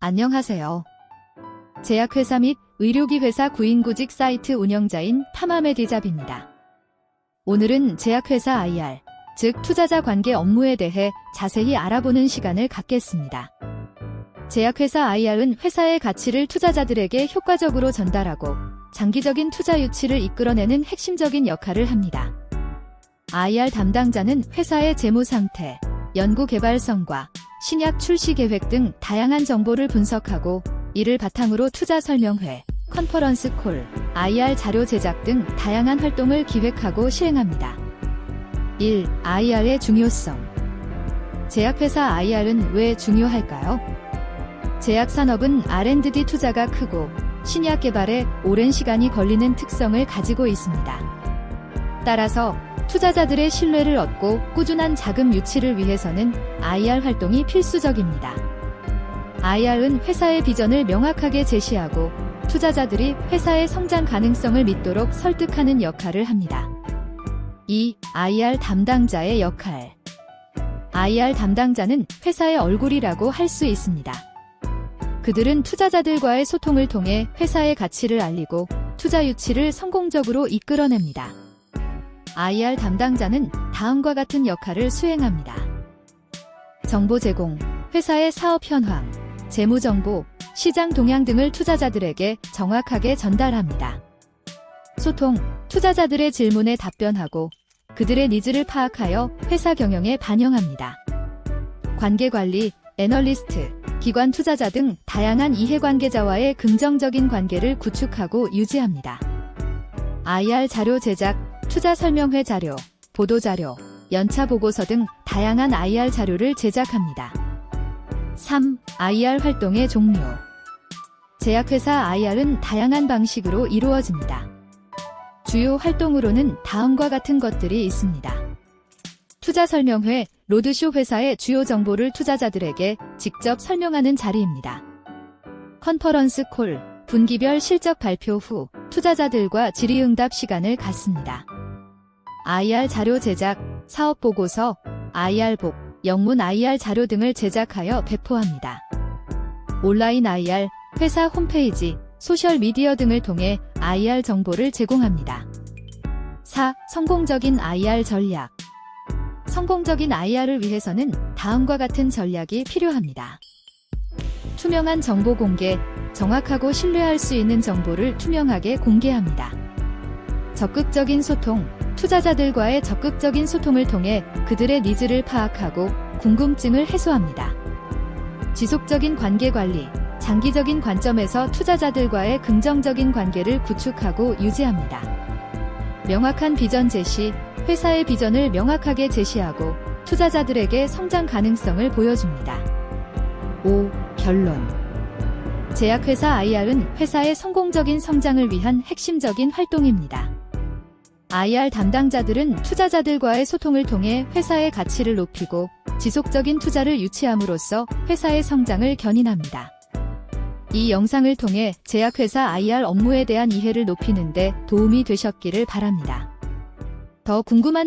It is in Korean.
안녕하세요. 제약회사 및 의료기 회사 구인구직 사이트 운영자인 타마메디잡입니다. 오늘은 제약회사 IR, 즉 투자자 관계 업무에 대해 자세히 알아보는 시간을 갖겠습니다. 제약회사 IR은 회사의 가치를 투자자들에게 효과적으로 전달하고 장기적인 투자 유치를 이끌어내는 핵심적인 역할을 합니다. IR 담당자는 회사의 재무 상태, 연구 개발 성과 신약 출시 계획 등 다양한 정보를 분석하고 이를 바탕으로 투자 설명회, 컨퍼런스 콜, IR 자료 제작 등 다양한 활동을 기획하고 시행합니다. 1. IR의 중요성. 제약회사 IR은 왜 중요할까요? 제약 산업은 R&D 투자가 크고 신약 개발에 오랜 시간이 걸리는 특성을 가지고 있습니다. 따라서 투자자들의 신뢰를 얻고 꾸준한 자금 유치를 위해서는 IR 활동이 필수적입니다. IR은 회사의 비전을 명확하게 제시하고 투자자들이 회사의 성장 가능성을 믿도록 설득하는 역할을 합니다. 2. IR 담당자의 역할. IR 담당자는 회사의 얼굴이라고 할 수 있습니다. 그들은 투자자들과의 소통을 통해 회사의 가치를 알리고 투자 유치를 성공적으로 이끌어냅니다. IR 담당자는 다음과 같은 역할을 수행합니다. 정보 제공, 회사의 사업 현황, 재무 정보, 시장 동향 등을 투자자들에게 정확하게 전달합니다. 소통, 투자자들의 질문에 답변하고 그들의 니즈를 파악하여 회사 경영에 반영합니다. 관계 관리, 애널리스트, 기관 투자자 등 다양한 이해관계자와의 긍정적인 관계를 구축하고 유지합니다. IR 자료 제작, 투자 설명회 자료, 보도 자료, 연차 보고서 등 다양한 IR 자료를 제작합니다. 3. IR 활동의 종류. 제약회사 IR은 다양한 방식으로 이루어집니다. 주요 활동으로는 다음과 같은 것들이 있습니다. 투자 설명회, 로드쇼 회사의 주요 정보를 투자자들에게 직접 설명하는 자리입니다. 컨퍼런스 콜, 분기별 실적 발표 후 투자자들과 질의응답 시간을 갖습니다. IR 자료 제작, 사업 보고서, IR복, 영문 IR 자료 등을 제작하여 배포합니다. 온라인 IR, 회사 홈페이지, 소셜 미디어 등을 통해 IR 정보를 제공합니다. 4. 성공적인 IR 전략. 성공적인 IR을 위해서는 다음과 같은 전략이 필요합니다. 투명한 정보 공개, 정확하고 신뢰할 수 있는 정보를 투명하게 공개합니다. 적극적인 소통, 투자자들과의 적극적인 소통을 통해 그들의 니즈를 파악하고 궁금증을 해소합니다. 지속적인 관계 관리, 장기적인 관점에서 투자자들과의 긍정적인 관계를 구축하고 유지합니다. 명확한 비전 제시, 회사의 비전을 명확하게 제시하고 투자자들에게 성장 가능성을 보여줍니다. 5. 결론. 제약회사 IR은 회사의 성공적인 성장을 위한 핵심적인 활동입니다. IR 담당자들은 투자자들과의 소통을 통해 회사의 가치를 높이고 지속적인 투자를 유치함으로써 회사의 성장을 견인합니다. 이 영상을 통해 제약회사 IR 업무에 대한 이해를 높이는데 도움이 되셨기를 바랍니다. 더 궁금한